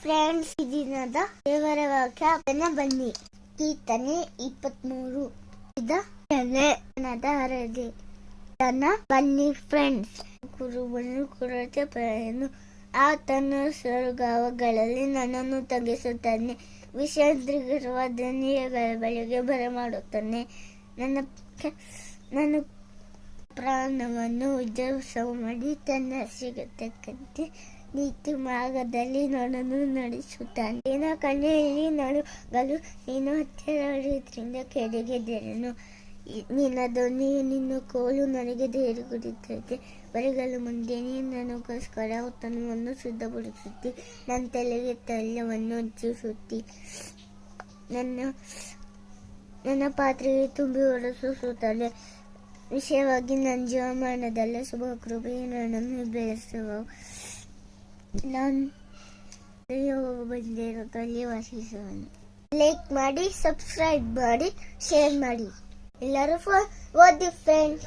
Friends ಈ ದಿನದ ದೇವರ ವಾಕ್ಯ ಬನ್ನಿ. ಕೀರ್ತನೆ ಇಪ್ಪತ್ಮೂರು. ಇದ ಹರಡಿ ತನ್ನ ಬನ್ನಿ ಫ್ರೆಂಡ್ಸ್ ಕುರುಬನು ಕುರತೆ ಪಡೆಯನು. ಆತನ ಸ್ವರ್ಗಾವಗಳಲ್ಲಿ ನನ್ನನ್ನು ತಗ್ಗಿಸುತ್ತಾನೆ. ವಿಷಾದ್ರಿಗಿರುವ ಧನಿಯಗಳ ಬಳಿಗೆ ಬರಮಾಡುತ್ತಾನೆ. ನನ್ನ ನನ್ನ ಪ್ರಾಣವನ್ನು ಉದ್ಯೋಗ ಮಾಡಿ ತನ್ನ ಸಿಗತಕ್ಕಂತೆ ನೀತಿ ಮಾರ್ಗದಲ್ಲಿ ನನ್ನನ್ನು ನಡೆಸುತ್ತಾನೆ. ನಿನ್ನ ಕಣ್ಣಲ್ಲಿ ನಡುಗಲು ನೀನು ಹತ್ತಿರದಿಂದ ಕೆಳಗೆದೆರನು ನಿನ್ನ ಧ್ವನಿಯು ನಿನ್ನ ಕೋಲು ನನಗೆ ಧೈರ್ಯಗೊಡುತ್ತದೆ ಬರಿಗಲು ಮುಂದೆ ನೀನು ನನಗೋಸ್ಕರ ಉತ್ತಮವನ್ನು ಶುದ್ಧಪಡಿಸುತ್ತಿ ನನ್ನ ತಲೆಗೆ ತೈಲವನ್ನು ಹಚ್ಚಿಸುತ್ತಿ ನನ್ನ ನನ್ನ ಪಾತ್ರೆಗೆ ತುಂಬಿ ಹೊರಸೂಸುತ್ತಾನೆ ವಿಷಯವಾಗಿ ನನ್ನ ಜೀವಮಾನದಲ್ಲಿ ಶುಭ ಕೃಪೆಯನ್ನು ನಮಗೆ ಬೆಳೆಸುವ. ನಾನು ಬಂದಿರೋದಲ್ಲಿ ವಾಸಿಸುವನು. ಲೈಕ್ ಮಾಡಿ ಸಬ್ಸ್ಕ್ರೈಬ್ ಮಾಡಿ ಶೇರ್ ಮಾಡಿ. ಎಲ್ಲರೂ ಓದಿ ಫ್ರೆಂಡ್ಸ್